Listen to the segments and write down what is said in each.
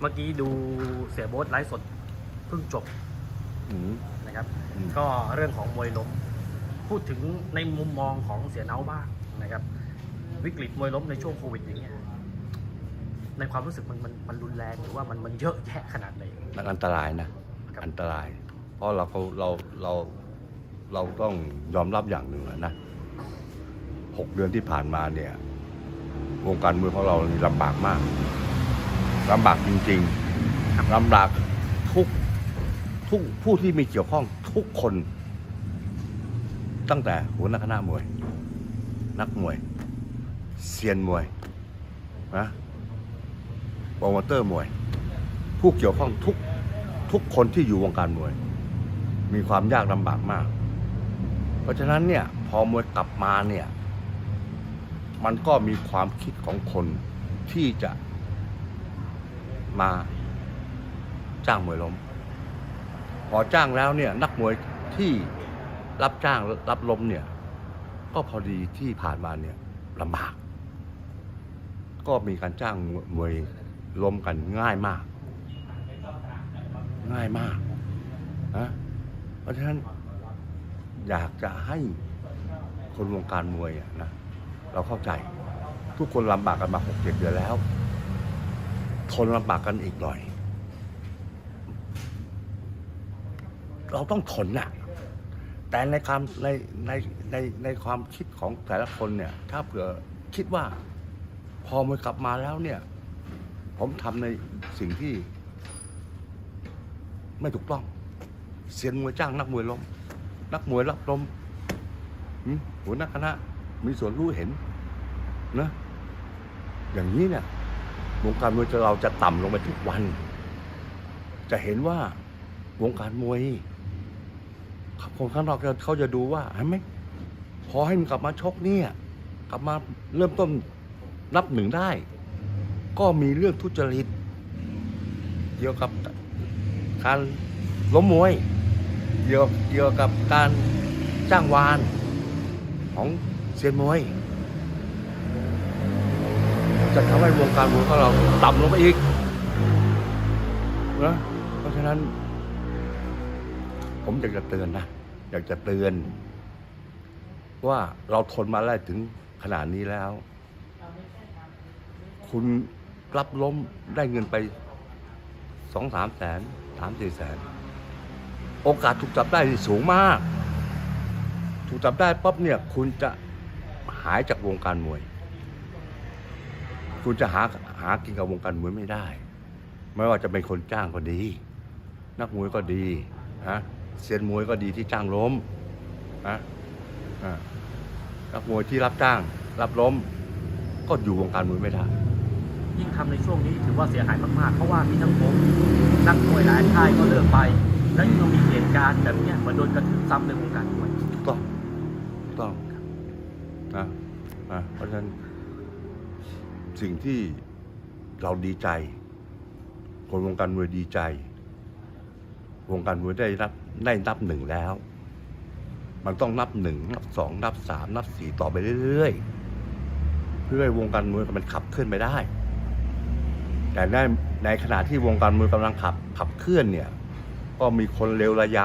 เมื่อกี้ดูเสียโบ๊ทไลฟ์สดเพิ่งจบอืม นะครับ อืม ก็เรื่องของมวยล้ม พูดถึงในมุมมองของเสียเนาบ้างนะครับ วิกฤตมวยล้มในช่วงโควิดอย่างเงี้ยในความรู้สึกมันมันมันรุนแรงหรือว่ามันมันเยอะแยะขนาดไหน มันอันตรายนะ ครับ อันตราย เพราะเราเขาเราเราเราต้องยอมรับอย่างหนึ่งอะนะหกเดือนที่ผ่านมาเนี่ย วงการมวยของเรานี่ลำบากมาก ลำบากจริงๆลำบากทุกทุกผู้ที่มีเกี่ยวข้องทุกคน ตั้งแต่หัวหน้าคณะมวย นักมวยเซียนมวยนะโปรโมเตอร์มวย ผู้เกี่ยวข้องทุกทุกคนที่อยู่วงการมวย มีความยากลำบากมาก เพราะฉะนั้นเนี่ย พอมวยกลับมาเนี่ย มันก็มีความคิดของคนที่จะ มาจ้างมวยล้ม พอจ้างแล้วเนี่ยนักมวยที่รับจ้างรับล้มเนี่ย ก็พอดีที่ผ่านมาเนี่ยลำบาก ก็มีการจ้างมวยล้มกันง่ายมาก ง่ายมากนะเพราะฉะนั้นอยากจะให้คนวงการมวยนะเราเข้าใจ ทุกคนลำบากกันมาหกเจ็ดเดือนแล้ว ทนลำบากกันอีกหน่อย เราต้องทนนะแต่ในความในในในในความคิดของแต่ละคนเนี่ย ถ้าเผื่อคิดว่า พอมวยกลับมาแล้วเนี่ย ผมทำในสิ่งที่ ไม่ถูกต้อง เสียนมวยจ้างนักมวยล้ม นักมวยรับล้มหืมหัวหน้าคณะมีส่วนรู้เห็นนะอย่างนี้เนี่ย วงการมวยเราจะต่ำลงไปทุกวัน จะเห็นว่าวงการมวยคนข้างนอกเขาจะดูว่าเห็นไหมพอให้มันกลับมาชกเนี่ย กลับมาเริ่มต้นนับหนึ่งได้ ก็มีเรื่องทุจริตเกี่ยวกับการล้มมวยเกี่ยวเกี่ยวกับการจ้างวานของเซียนมวย จะทำให้วงการมวยของเราต่ำลงไปอีกนะเพราะฉะนั้น ผมอยากจะเตือนนะอยากจะเตือน ว่าเราทนมาได้ถึงขนาดนี้แล้ว คุณรับล้มได้เงินไปสองสามแสนสามสี่แสน โอกาสถูกจับได้สูงมาก ถูกจับได้ปั๊บเนี่ย คุณจะหายจากวงการมวย คุณจะหาหากินกับวงการมวยไม่ได้ ไม่ว่าจะเป็นคนจ้างก็ดี นักมวยก็ดีฮะเซียนมวยก็ดีที่จ้างล้มฮะอ่านักมวยที่รับจ้าง รับล้ม ก็อยู่วงการมวยไม่ได้ยิ่งทำในช่วงนี้ถือว่าเสียหายมากๆ เพราะว่ามีทั้งผมนักมวยหลายค่ายก็เลิกไป แล้วยังมีเหตุการณ์แบบเนี้ยเหมือนโดนกระทืบซ้ำในวงการมวยถูกต้องถูกต้องนะนะเพราะฉะนั้น สิ่งที่เราดีใจ คนวงการมวยดีใจ วงการมวยได้รับได้นับหนึ่งแล้ว มันต้องนับหนึ่งนับสองนับสามนับสี่ต่อไปเรื่อยๆเพื่อให้วงการมวยมันขับเคลื่อนไปได้ แต่ในในขณะที่วงการมวยกำลังขับขับเคลื่อนเนี่ย ก็มีคนเลวระย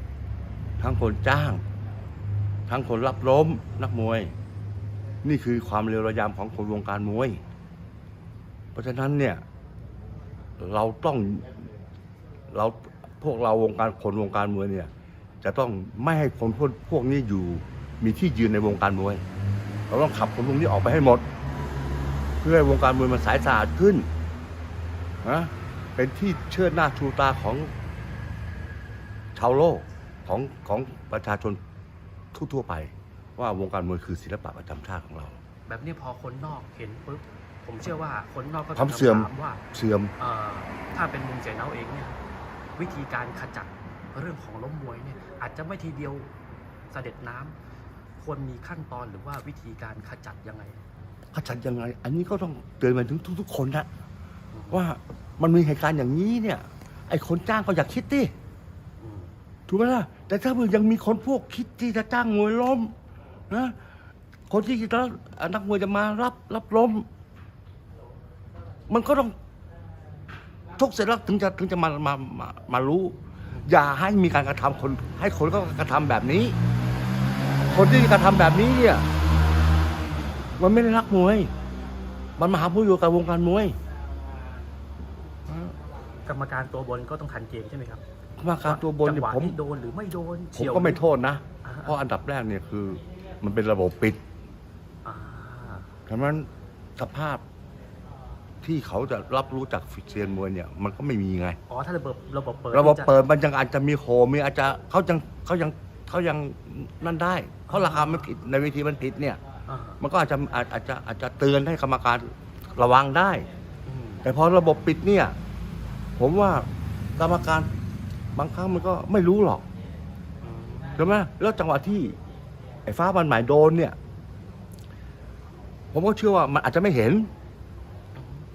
ำทั้งคนจ้าง ทั้งคนรับล้มนักมวย นี่คือความเร็วระยำของคนวงการมวย เพราะฉะนั้นเนี่ยเราต้องเราพวกเราวงการคนวงการมวยเนี่ยจะต้องไม่ให้คนพวกพวกนี้อยู่มีที่ยืนในวงการมวย เราต้องขับคนพวกนี้ออกไปให้หมด เพื่อให้วงการมวยมันสายสะอาดขึ้นนะเป็นที่เชิดหน้าชูตาของชาวโลกของของประชาชนทั่วๆไป ว่าวงการมวยคือศิลปะประจำชาติของเรา แบบนี้พอคนนอกเห็นปุ๊บผมเชื่อว่าคนนอกก็จะความเสื่อมถามว่าเสื่อม เอ่อถ้าเป็นมุมเสียเนาเองเนี่ยวิธีการขจัดเรื่องของล้มมวยเนี่ยอาจจะไม่ทีเดียวเสด็จน้ำควรมีขั้นตอนหรือว่าวิธีการขจัดยังไง ขจัดยังไง อันนี้ก็ต้องเตือนไปถึงทุก ๆ คนนะว่ามันมีเหตุการณ์อย่างนี้เนี่ย ไอ้คนจ้างก็อยากคิดดิ อืมถูกไหมล่ะ แต่ถ้ามันยังมีคนพวกคิดที่จะจ้างมวยล้ม นะคนที่จะนักมวยจะมารับรับล้ม มันก็ต้องชกเสร็จแล้วถึงจะถึงจะมามามามารู้ อย่าให้มีการกระทำคน ให้คนเขากระทำแบบนี้ คนที่กระทำแบบนี้เนี่ย มันไม่ได้รักมวย มันมาหาผู้อยู่กับวงการมวยกรรมการตัวบนก็ต้องทันเกมใช่ไหมครับกรรมการตัวบนจัเนี่ยงหวะผมที่โดนหรือไม่โดนผมเฉียวก็ไม่โทษนะอ่าเพราะอันดับแรกเนี่ยคือ มันเป็นระบบปิดอ่าฉะนั้นสภาพที่เขาจะรับรู้จากฟิเซียนมวยเนี่ย มันก็ไม่มีไง อ๋อถ้าระบบระบบเปิดระบบนี่จเปิดมันยังอาจจะมีโหมีอาจจะเขายังเขายังเขายังนั่นได้เพราะราคามันผิดในเวทีมันผิดเนี่ย อ่ามันก็อาจจะอาจอาจจะอาจจะเตือนให้กรรมการระวังได้ อืมแต่พอระบบปิดเนี่ย ผมว่ากรรมการบางครั้งมันก็ไม่รู้หรอกอืมใช่ไหมแล้วจังหวะที่ ไอ้ฟ้ามันหมายโดนเนี่ย ผมก็เชื่อว่ามันอาจจะไม่เห็น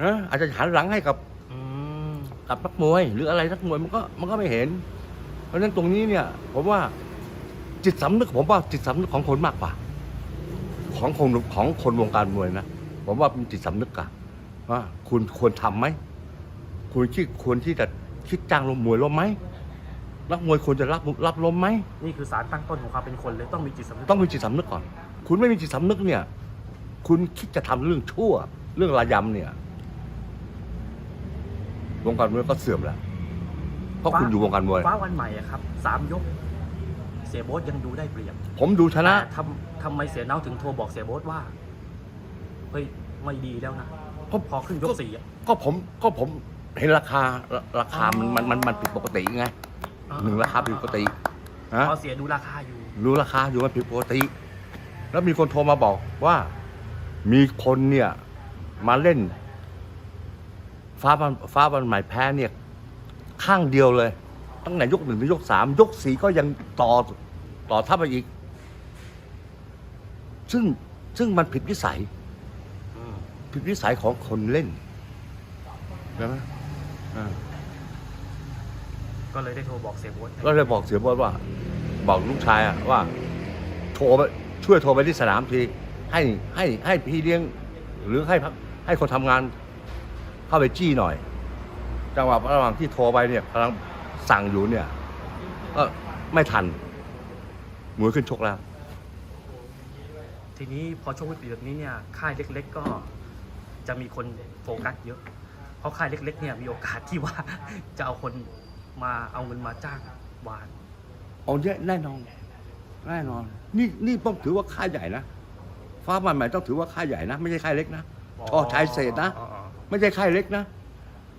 นะอาจจะหันหลังให้กับอืมกับนักมวย หรืออะไรนักมวยมันก็มันก็ไม่เห็น เพราะฉะนั้นตรงนี้เนี่ย ผมว่าจิตสำนึกผมว่าจิตสำนึกของคนมากกว่า ของคนของคนวงการมวยนะผมว่าเป็นจิตสำนึกอะว่าคุณควรทำไหมคุณคิดควรที่จะคิดจ้างลมมวยล้มไหม นักมวยควรจะรับรับล้มไหมนี่คือสารตั้งต้นของความเป็นคนเลยต้องมีจิตสำนึกต้องมีจิตสำนึกก่อน คุณไม่มีจิตสำนึกเนี่ย คุณคิดจะทำเรื่องชั่ว เรื่องระยำเนี่ยวงการมวยก็เสื่อมแล้วเพราะคุณอยู่วงการมวยฟ้าวันใหม่อะครับสามยก เสียโบ๊ทยังดูได้เปรียบ ผมดูชนะแต่ทำทำไมเสียเนาถึงโทรบอกเสียโบ๊ทว่าเฮ้ยไม่ดีแล้วนะก็พอขึ้นยกสี่อะก็ผมก็ผมเห็นราคาราราคามันมันมันมันผิดปกติไง หนึ่งราคาผิดปกตินะพอเสียดูราคาอยู่ รู้ราคาอยู่มันผิดปกติ แล้วมีคนโทรมาบอกว่า มีคนเนี่ย มาเล่น ฟ้ามันฟ้ามันหมายแพ้เนี่ย ข้างเดียวเลย ตั้งแต่ยกหนึ่งถึงยกสามยกสี่ก็ยังต่อต่อทับไปอีก ซึ่งซึ่งมันผิดวิสัยอืมผิดวิสัยของคนเล่นใช่ไหมอ่า ก็เลยได้โทรบอกเสียโบ๊ทก็เลยบอกเสียบอสว่า บอกลูกชายอะว่า โทรไปช่วยโทรไปที่สนามทีให้ให้ให้พี่เลี้ยง หรือให้พักให้คนทำงานเข้าไปจี้หน่อย จังหวะระหว่างที่โทรไปเนี่ยกำลังสั่งอยู่เนี่ยก็ไม่ทันมวยขึ้นชกแล้ว ทีนี้พอช่วงวิกฤตแบบนี้เนี่ยค่ายเล็ก ๆ ก็จะมีคนโฟกัสเยอะ เพราะค่ายเล็ก ๆ เนี่ยมีโอกาสที่ว่าจะเอาคน มาเอาเงินมาจ้างวานเอาเยอะแน่นอนแน่นอน นี่นี่ต้องถือว่าค่ายใหญ่นะฟ้ามันใหม่ต้องถือว่าค่ายใหญ่นะ ไม่ใช่ค่ายเล็กนะชอชายเศษนะอ๋ออ๋อไม่ใช่ค่ายเล็กนะ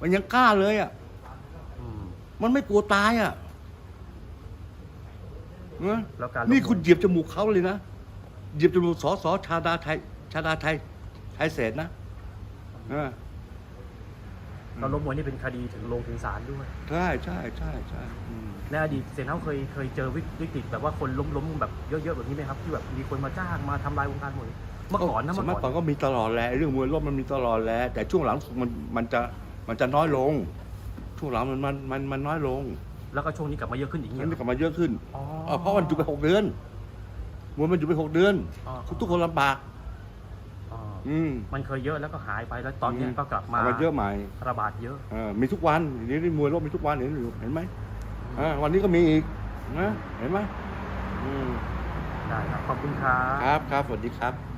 มันยังกล้าเลยอะ อืม มันไม่กลัวตายอะนะแล้วการนี่ลงคุณเหยียบจมูกเขาเลยนะ เหยียบจมูกสอสอชาดาไทย ชาดาไทย ไทยเศษนะเออ เราล้มมวยนี่เป็นคดีถึงลงถึงศาลด้วย ใช่ใช่ใช่ใช่อืม ในอดีตเซนเฮาเคยเคยเจอวิวิกฤตแบบว่าคนล้มล้มแบบเยอะๆแบบนี้ไหมครับ ที่แบบมีคนมาจ้างมาทำลายวงการมวยเมื่อก่อนนะสเมื่อมัยก่ก่ออนนก็มีตลอดแหละเรื่องมวยรบมันมีตลอดแหละแต่ช่วงหลังมันมันจะมันจะน้อยลง ช่วงหลังมันมันมันมันน้อยลงแล้วก็ช่วงนี้กลับมาเยอะขึ้นอีกมัเงี้นยกลับมาเยอะขึ้นอ๋อเออเพราะมันอยู่ไปหกเดือนมวยมันอยู่ไปหกเดือนอ๋อ ทุกคนลำบาก อ๋ออืมมันเคยเยอะแล้วก็หายไปแล้วตอนเนี้ยก็กลับมาเยอะใหม่ระบาดเยอะเออมีทุกวันเดี๋ยวนี้มวยรบมีทุกวันเห็นอยู่เห็นไหมอ่าวันนี้ก็มีอีกนะเห็นไหมอืมได้ครับขอบคุณครับครับครับสวัสดีครับ